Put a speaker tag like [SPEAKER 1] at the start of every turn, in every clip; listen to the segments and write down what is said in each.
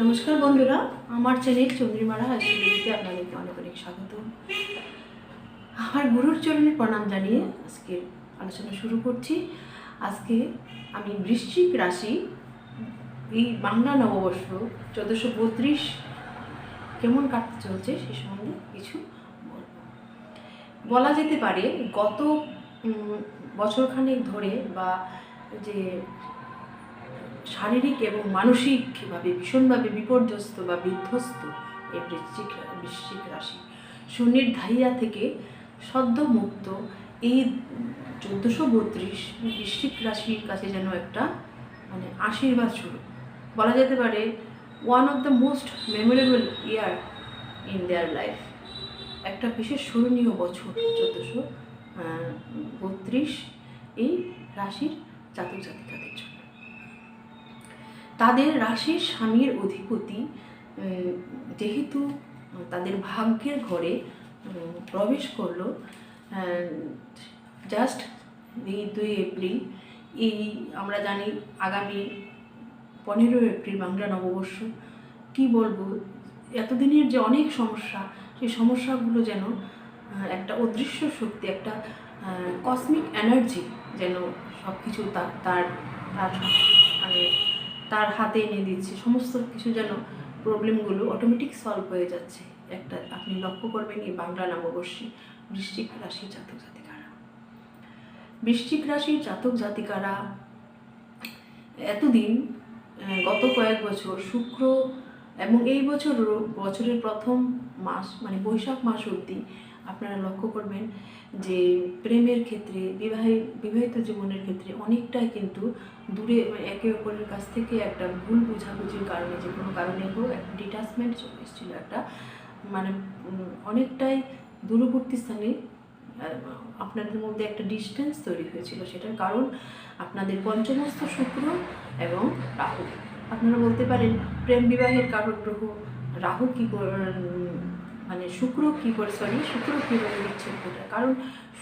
[SPEAKER 1] নমস্কার বন্ধুরা, আমার চ্যানেল চন্দ্রিমারা হাসিতে আপনাদেরকে অনেক অনেক স্বাগত। আমার গুরুর চরণে প্রণাম জানিয়ে আজকে আলোচনা শুরু করছি। আজকে আমি বৃশ্চিক রাশি, এই বাংলা নববর্ষ চোদ্দোশো বত্রিশ কেমন কাটতে চলছে সে সম্বন্ধে কিছু বলা যেতে পারে গত বছরখানেক ধরে বা যে শারীরিক এবং মানসিকভাবে ভীষণভাবে বিপর্যস্ত বা বিধ্বস্ত এই বৃশ্চিক বৃশ্চিক রাশি। শনির ধাইয়া থেকে সদ্য মুক্ত এই চোদ্দোশো বত্রিশ বৃশ্চিক রাশির কাছে যেন একটা মানে আশীর্বাদ শুরু বলা যেতে পারে one of the most memorable year in their life একটা বিশেষ স্মরণীয় বছর চোদ্দোশো বত্রিশ এই রাশির জাতক জাতিকাদের জন্য। তাদের রাশির স্বামীর অধিপতি যেহেতু তাদের ভাগ্যের ঘরে প্রবেশ করল জাস্ট এই দুই এপ্রিল, এই আমরা জানি আগামী পনেরো এপ্রিল, বাংলা নববর্ষ, কি বলব? এতদিনের যে অনেক সমস্যা, সেই সমস্যাগুলো যেন একটা অদৃশ্য শক্তি, একটা কসমিক এনার্জি যেন সব কিছু তার তার মানে তার হাতে এনে দিচ্ছে। সমস্ত কিছু যেন প্রবলেমগুলো অটোমেটিক সলভ হয়ে যাচ্ছে। একটা আপনি লক্ষ্য করবেন এই বাংলা নববর্ষে বৃশ্চিক রাশির জাতক জাতিকারা। বৃশ্চিক রাশির জাতক জাতিকারা এতদিন গত কয়েক বছর, শুক্র এবং এই বছর বছরের প্রথম মাস মানে বৈশাখ মাস অবধি আপনারা লক্ষ্য করবেন যে প্রেমের ক্ষেত্রে বিবাহিত বিবাহিত জীবনের ক্ষেত্রে অনেকটাই কিন্তু দূরে একে অপরের কাছ থেকে একটা ভুল বোঝাবুঝির কারণে, যে কোনো কারণে হোক, একটা ডিটাচমেন্ট চলে এসেছিল। একটা মানে অনেকটাই দূরবর্তী স্থানে আপনাদের মধ্যে একটা ডিস্টেন্স তৈরি হয়েছিল। সেটার কারণ আপনাদের পঞ্চমস্ত শুক্র এবং রাহু। আপনারা বলতে পারেন, প্রেম বিবাহের কারণ গ্রহ রাহু কী মানে শুক্র কী করে সরি শুক্র কীভাবে বিচ্ছেদ ঘটায়? কারণ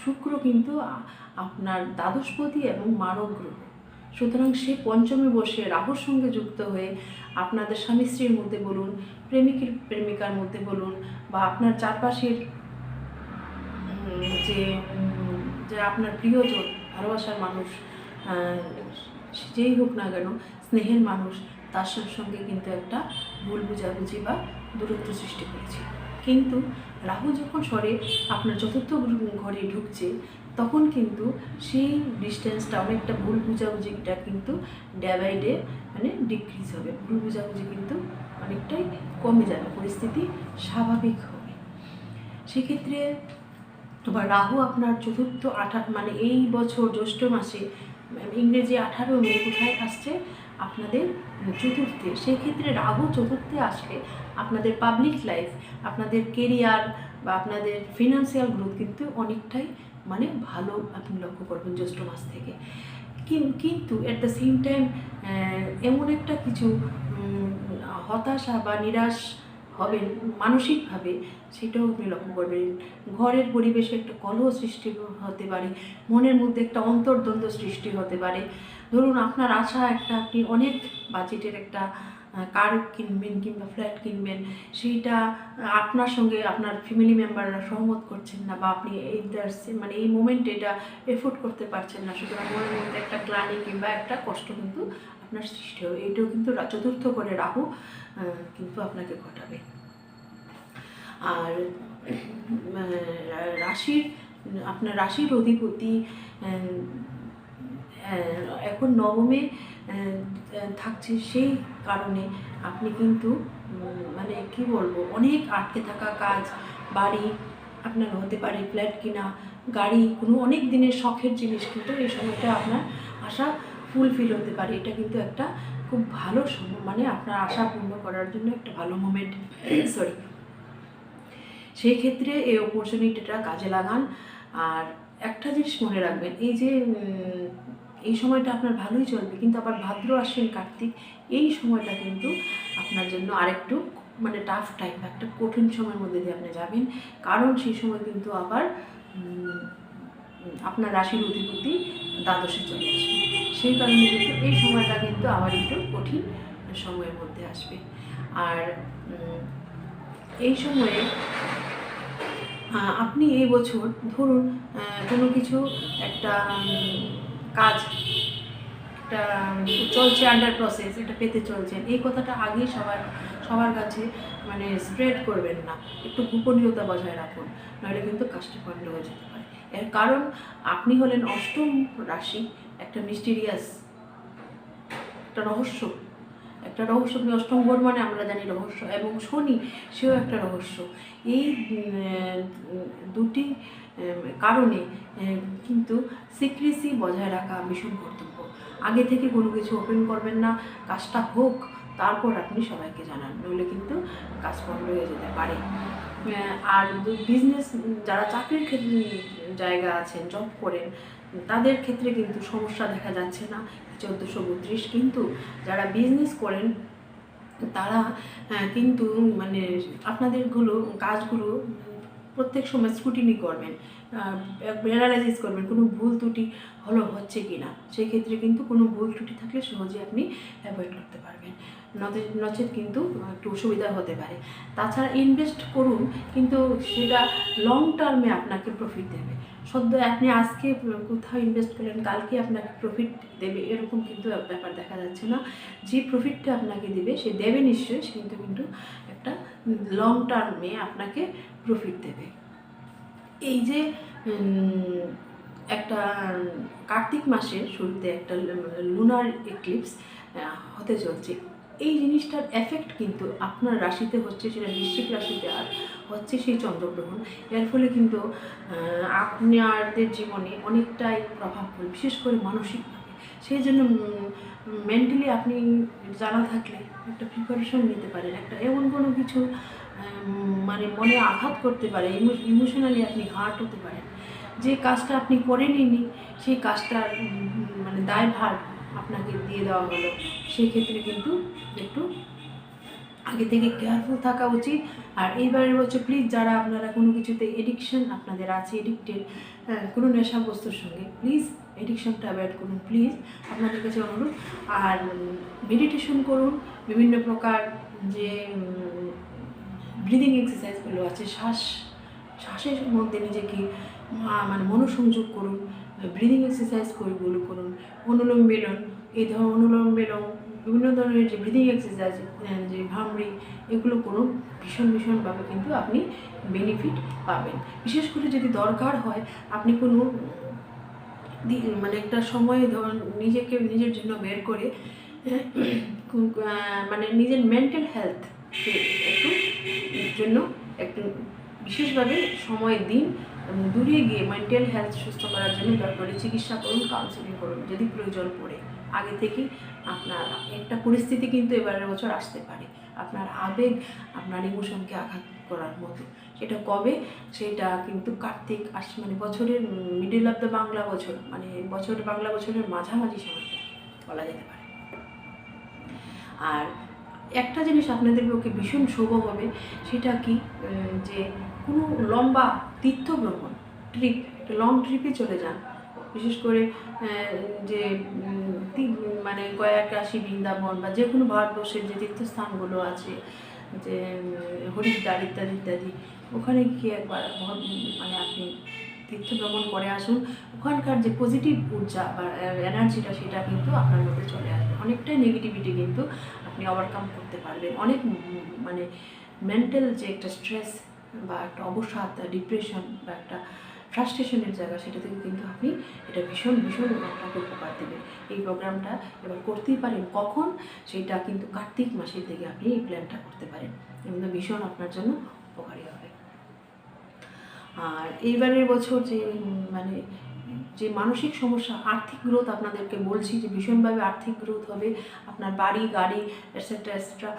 [SPEAKER 1] শুক্র কিন্তু আপনার দ্বাদশপতি এবং মারক গ্রহ। সুতরাং সে পঞ্চমে বসে রাহুর সঙ্গে যুক্ত হয়ে আপনাদের স্বামী স্ত্রীর মধ্যে বলুন, প্রেমিকের, প্রেমিকার মধ্যে বলুন, বা আপনার চারপাশের যে যে আপনার প্রিয়জন, ভালোবাসার মানুষ যেই হোক না কেন, স্নেহের মানুষ, তার সঙ্গে কিন্তু একটা ভুল বুঝাবুঝি বা দূরত্ব সৃষ্টি করেছে। কিন্তু রাহু যখন সরে, আপনার চতুর্থ ঘরে ঢুকছে, তখন কিন্তু সেই ডিস্টেন্সটা অনেকটা ভুল বুঝাবুঝিটা কিন্তু ডে বাই ডে মানে ডিক্রিজ হবে। ভুল বুঝাবুঝি কিন্তু অনেকটাই কমে যাবে, পরিস্থিতি স্বাভাবিক হবে। সেক্ষেত্রে আবার রাহু আপনার চতুর্থ আঠা মানে এই বছর জ্যৈষ্ঠ মাসে, ইংরেজি আঠারো মে কোথায় আসছে? আপনাদের চতুর্থে, সেক্ষেত্রে রাহু চতুর্থে আসলে আপনাদের পাবলিক লাইফ আপনাদের কেরিয়ার বা আপনাদের ফিনান্সিয়াল গ্রোথ কিন্তু অনেকটাই মানে ভালো আপনি লক্ষ্য করবেন জ্যৈষ্ঠ মাস থেকে। কিন- কিন্তু অ্যাট দ্য সেম টাইম এমন একটা কিছু হতাশা বা নিরাশ হবেন মানসিকভাবে, সেটাও আপনি লক্ষ্য করবেন। ঘরের পরিবেশে একটা কলহ সৃষ্টি হতে পারে, মনের মধ্যে একটা অন্তর্দ্বন্দ্ব সৃষ্টি হতে পারে। ধরুন আপনার আশা একটা, আপনি অনেক বাজেটের একটা কার কিনবেন কিংবা ফ্ল্যাট কিনবেন, সেইটা আপনার সঙ্গে আপনার ফ্যামিলি মেম্বাররা সহমত করছেন না বা আপনি এই মানে এই মোমেন্টে এটা এফোর্ড করতে পারছেন না। সুতরাং মনের মধ্যে একটা গ্লানি কিংবা একটা কষ্ট কিন্তু আপনার সৃষ্টি হবে। এটাও কিন্তু চতুর্থ করে রাহু কিন্তু আপনাকে ঘটাবে। আর রাশির, আপনার রাশির অধিপতি এখন নবমে থাকছে সেই কারণে আপনি কিন্তু মানে কি বলব, অনেক আটকে থাকা কাজ, বাড়ি, আপনার হতে পারে ফ্ল্যাট কিনা, গাড়ি, কোনো অনেক দিনের শখের জিনিস কিন্তু এই সময়টা আপনার আশা ফুলফিল হতে পারে। এটা কিন্তু একটা খুব ভালো সময় মানে আপনার আশা পূর্ণ করার জন্য একটা ভালো মোমেন্ট সরি সেই ক্ষেত্রে এই অপরচুনিটিটা কাজে লাগান। আর একটা জিনিস মনে রাখবেন, এই যে এই সময়টা আপনার ভালোই চলবে, কিন্তু আবার ভাদ্র আশ্বিন কার্তিক, এই সময়টা কিন্তু আপনার জন্য আরেকটু মানে টাফ টাইম একটা কঠিন সময়ের মধ্যে দিয়ে আপনি যাবেন। কারণ সেই সময় কিন্তু আবার আপনার রাশির অধিপতি দ্বাদশে চলে আসবে। সেই কারণে কিন্তু এই সময়টা কিন্তু আবার একটু কঠিন সময়ের মধ্যে আসবে। আর এই সময়ে আপনি এই বছর ধরুন কোনো কিছু একটা কাজ, একটা চলছে আন্ডার প্রসেস এটা পেতে চলছেন। এই কথাটা আগেই সবার সবার কাছে মানে স্প্রেড করবেন না। একটু গোপনীয়তা বজায় রাখুন, নাহলে কিন্তু কাজটা বন্ধ হয়ে যেতে পারে। এর কারণ, আপনি হলেন অষ্টম রাশি, একটা মিস্টিরিয়াস একটা রহস্য। একটা রহস্য অষ্টম ঘর মানে আমরা জানি রহস্য, এবং শনি, সেও একটা রহস্য। এই দুটি কারণে কিন্তু সিক্রেসি বজায় রাখা ভীষণ কর্তব্য। আগে থেকে কোনো কিছু ওপেন করবেন না, কাজটা হোক তারপর আপনি সবাইকে জানান, নইলে কিন্তু কাজ বন্ধ হয়ে যেতে পারে। আর বিজনেস যারা চাকরির ক্ষেত্রে জায়গা আছেন জব করেন, তাদের ক্ষেত্রে কিন্তু সমস্যা দেখা যাচ্ছে না। চোদ্দোশো বত্রিশ কিন্তু যারা বিজনেস করেন, তারা কিন্তু মানে আপনাদেরগুলো কাজগুলো প্রত্যেক সময় স্কুটিনি করবেন অ্যানালাইসিস করবেন, কোনো ভুল ত্রুটি হলো হচ্ছে কি না সেক্ষেত্রে কিন্তু কোনো ভুল ত্রুটি থাকলে সহজে আপনি অ্যাভয়েড করতে পারবেন। নচেত কিন্তু একটু অসুবিধা হতে পারে। তাছাড়া ইনভেস্ট করুন, কিন্তু সেটা লং টার্মে আপনাকে প্রফিট দেবে। সদ্য আপনি আজকে কোথাও ইনভেস্ট করলেন, কালকে আপনাকে প্রফিট দেবে, এরকম কিন্তু ব্যাপার দেখা যাচ্ছে না। যে প্রফিটটা আপনাকে দেবে, সে দেবে নিশ্চয়ই, সে কিন্তু কিন্তু একটা লং টার্মে আপনাকে প্রফিট দেবে। এই যে একটা কার্তিক মাসের শুরুতে একটা লুনার এক্লিপস হতে চলছে। এই জিনিসটার এফেক্ট কিন্তু আপনার রাশিতে হচ্ছে সেটা বৃশ্চিক রাশিতে আর হচ্ছে সেই চন্দ্রগ্রহণ। এর ফলে কিন্তু আপনাদের জীবনে অনেকটাই প্রভাব পড়ে বিশেষ করে মানসিকভাবে সেই জন্য মেন্টালি আপনি জানা থাকলে একটা প্রিপারেশন নিতে পারেন। একটা এমন কোনো কিছু মানে মনে আঘাত করতে পারে ইমোশনালি আপনি হার্ট হতে পারেন। যে কাজটা আপনি করেননি সেই কাজটার মানে দায়ভার আপনাকে দিয়ে দেওয়া হলো। সেই ক্ষেত্রে কিন্তু একটু আগে থেকে কেয়ারফুল থাকা উচিত। আর এইবারের বছর প্লিজ যারা আপনারা কোনো কিছুতে এডিকশন আপনাদের আছে এডিক্টেড কোনো নেশা বস্তুর সঙ্গে প্লিজ এডিকশনটা অ্যাভয়েড করুন প্লিজ আপনাদের কাছে অনুরোধ। আর মেডিটেশন করুন, বিভিন্ন প্রকার যে ব্রিদিং এক্সারসাইজগুলো আছে, শ্বাস, শ্বাসের মধ্যে নিজেকে মানে মনোসংযোগ করুন ব্রিদিং এক্সারসাইজ করুন। অনুলোম বেলন এই ধর অনুলোম বেলন বিভিন্ন ধরনের যে ব্রিদিং এক্সারসাইজ যে ভামরি, এগুলো করুন। ভীষণ, ভীষণভাবে কিন্তু আপনি বেনিফিট পাবেন। বিশেষ করে যদি দরকার হয়, আপনি কোনো মানে একটা সময় ধরুন নিজেকে, নিজের জন্য বের করে মানে নিজের মেন্টাল হেলথ একটু জন্য একটু বিশেষভাবে সময় দিন এবং দূরে গিয়ে মেন্টাল হেলথ সুস্থ করার জন্য দরকারি চিকিৎসা করুন কাউন্সিলিং করুন, যদি প্রয়োজন পড়ে। আগে থেকে আপনার একটা পরিস্থিতি কিন্তু এবারের বছর আসতে পারে। আপনার আবেগ, আপনার ইমোশনকে আঘাত করার মতো। সেটা কবে? সেটা কিন্তু কার্তিক আস মানে বছরের মিডিল অফ দ্য বাংলা বছর মানে বছর, বাংলা বছরের মাঝামাঝি সময়টা বলা যেতে পারে। আর একটা জিনিস আপনাদের পক্ষে ভীষণ শুভ হবে, সেটা কি যে কোনো লম্বা তীর্থ ভ্রমণ ট্রিপ একটা লং ট্রিপে চলে যান। বিশেষ করে যে মানে কয়েক রাশি বৃন্দাবন বা যে কোনো ভারতবর্ষের যে তীর্থস্থানগুলো আছে, যে হরিদ্বার ইত্যাদি ইত্যাদি, ওখানে গিয়ে একবার মানে আপনি তীর্থ ভ্রমণ করে আসুন। ওখানকার যে পজিটিভ ঊর্জা বা, এনার্জিটা সেটা কিন্তু আপনার মধ্যে চলে আসবে। অনেকটাই নেগেটিভিটি কিন্তু আপনি ওভারকাম করতে পারবেন। অনেক মানে মেন্টাল যে একটা স্ট্রেস বা একটা অবসাদ ডিপ্রেশন বা একটা ফ্রাস্ট্রেশনের জায়গা, সেটা থেকে কিন্তু আপনি এটা ভীষণ ভীষণ আপনাকে উপকার দেবে। এই প্রোগ্রামটা এবার করতেই পারেন। কখন? সেটা কিন্তু কার্তিক মাসের দিকে আপনি এই প্ল্যানটা করতে পারেন। কিন্তু ভীষণ আপনার জন্য উপকারী হবে। আর এইবারের বছর যে মানে যে মানসিক সমস্যা, আর্থিক গ্রোথ আপনাদেরকে বলছি, যে ভীষণভাবে আর্থিক গ্রোথ হবে, আপনার বাড়ি, গাড়ি এটসেট্রা এটসেট্রা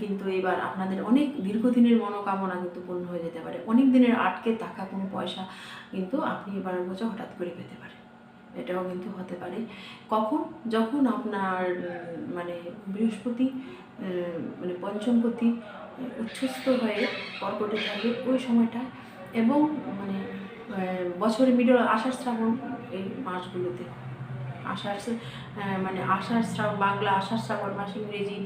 [SPEAKER 1] কিন্তু এবার আপনাদের অনেক দীর্ঘদিনের মনোকামনা কিন্তু পূর্ণ হয়ে যেতে পারে। অনেক দিনের আটকে থাকা কোনো পয়সা কিন্তু আপনি এবারের বছর হঠাৎ করে পেতে পারেন। এটাও কিন্তু হতে পারে। কখন? যখন আপনার মানে বৃহস্পতি মানে পঞ্চমপতি উচ্ছ্বস্ত হয়ে কর্কটে থাকে ওই সময়টা। এবং মানে বছরের মিডল আষাঢ় শ্রাবণ এই মাসগুলোতে। আষাঢ় মানে আষাঢ় শ্রাবণ বাংলা আষাঢ় শ্রাবণ মাস ইংরেজি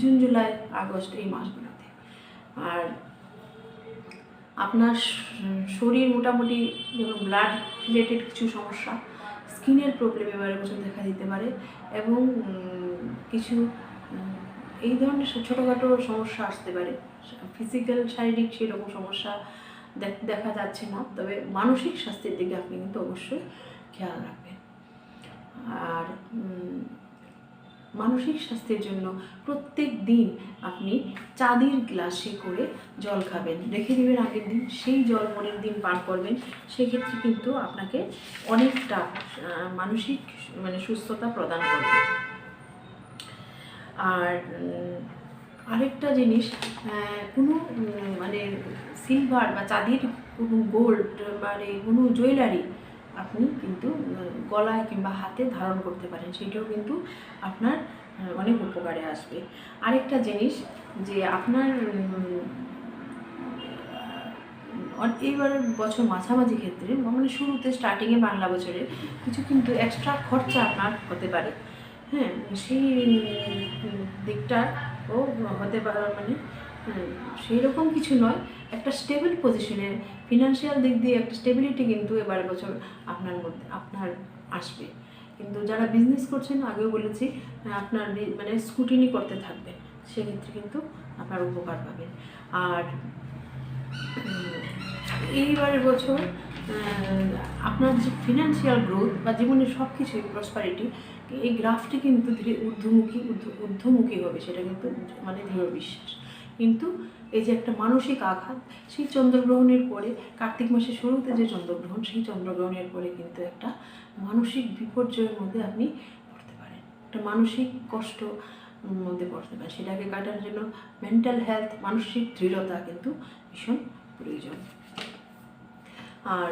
[SPEAKER 1] জুন, জুলাই, আগস্ট এই মাসগুলোতে। আর আপনার শরীর মোটামুটি যেমন ব্লাড রিলেটেড কিছু সমস্যা স্কিনের প্রবলেম এবারে বছর দেখা দিতে পারে এবং কিছু এই ধরনের ছোটোখাটো সমস্যা আসতে পারে। ফিজিক্যাল, শারীরিক সেরকম সমস্যা দেখ- যাচ্ছে না। তবে মানসিক স্বাস্থ্যের দিকে আপনি কিন্তু অবশ্যই খেয়াল রাখবেন। আর মানসিক স্বাস্থ্যের জন্য প্রত্যেক দিন আপনি চাঁদির গ্লাসে করে জল খাবেন। রেখে দেবেন আগের দিন, সেই জল পরের দিন পান করবেন। সেক্ষেত্রে কিন্তু আপনাকে অনেকটা মানসিক মানে সুস্থতা প্রদান করবে। আর আরেকটা জিনিস কোনো মানে সিলভার বা চাঁদির কোনো গোল্ড মানে কোনো জুয়েলারি আপনি কিন্তু গলায় কিংবা হাতে ধারণ করতে পারেন। সেটাও কিন্তু আপনার অনেক উপকারে আসবে। আরেকটা জিনিস যে আপনার এইবার বছর মাঝামাঝি ক্ষেত্রে মানে শুরুতে স্টার্টিংয়ে বাংলা বছরে, কিছু কিন্তু এক্সট্রা খরচা আপনার হতে পারে। হ্যাঁ সেই দিকটা ও হতে পারে মানে সেই রকম কিছু নয়। একটা স্টেবল পজিশনে ফিনান্সিয়াল দিক দিয়ে একটা স্টেবিলিটি কিন্তু এবার বছর আপনার মধ্যে, আপনার আসবে। কিন্তু যারা বিজনেস করছেন, আগেও বলেছি, আপনার মানে স্কুটিনি করতে থাকবেন সেক্ষেত্রে কিন্তু আপনার উপকার পাবেন। আর এইবারের বছর আপনার যে ফিনান্সিয়াল গ্রোথ বা জীবনের সব কিছুই প্রসপারিটি এই গ্রাফটি কিন্তু ধীরে ঊর্ধ্বমুখী ঊর্ধ্বমুখী হবে, সেটা কিন্তু মানে দৃঢ় বিশ্বাস। কিন্তু এই যে একটা মানসিক আঘাত, সেই চন্দ্রগ্রহণের পরে, কার্তিক মাসের শুরুতে যে চন্দ্রগ্রহণ, সেই চন্দ্রগ্রহণের পরে কিন্তু একটা মানসিক বিপর্যয়ের মধ্যে আপনি পড়তে পারেন। একটা মানসিক কষ্ট মধ্যে পড়তে পারেন। সেটাকে কাটার জন্য মেন্টাল হেলথ মানসিক দৃঢ়তা কিন্তু ভীষণ প্রয়োজন। আর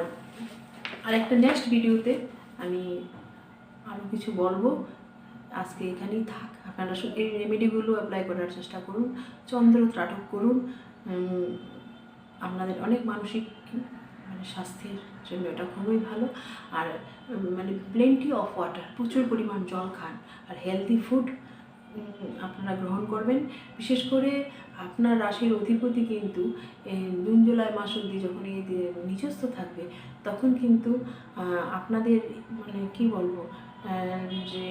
[SPEAKER 1] আরেকটা নেক্সট ভিডিওতে আমি আরও কিছু বলব। আজকে এখানেই থাক। আপনারা এই রেমেডিগুলো অ্যাপ্লাই করার চেষ্টা করুন, চন্দ্র ত্রাটক করুন। আপনাদের অনেক মানসিক মানে স্বাস্থ্যের জন্য এটা খুবই ভালো। আর মানে প্লেন্টি অফ ওয়াটার প্রচুর পরিমাণ জল খান। আর হেলদি ফুড আপনারা গ্রহণ করবেন। বিশেষ করে আপনার রাশির অধিপতি কিন্তু জুন, জুলাই মাস অবধি যখন এই নিজস্ব থাকবে, তখন কিন্তু আপনাদের মানে কি বলব যে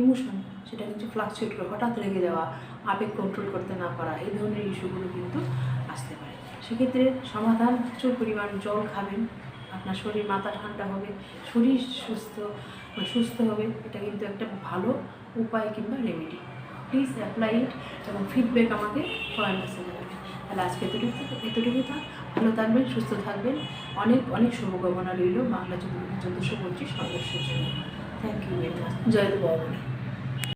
[SPEAKER 1] ইমোশন সেটা কিন্তু ফ্লাকচুয়েট করে হঠাৎ রেগে যাওয়া, আবেগ কন্ট্রোল করতে না পারা, এই ধরনের ইস্যুগুলো কিন্তু আসতে পারে। সেক্ষেত্রে সমাধান, প্রচুর পরিমাণ জল খাবেন, আপনার শরীর মাথা ঠান্ডা হবে, শরীর সুস্থ সুস্থ হবে, এটা কিন্তু একটা ভালো উপায় কিংবা রেমেডি প্লিজ অ্যাপ্লাই ইট এবং ফিডব্যাক আমাকে কমেন্ট বক্সে তাহলে আজকে এতটুকু এতটুকু থাক। ভালো থাকবেন, সুস্থ থাকবেন। অনেক অনেক শুভকামনা রইল বাংলা চোদ্দশো পঁচিশ সদস্যের জন্য थैंक यू बेटा जय बाबा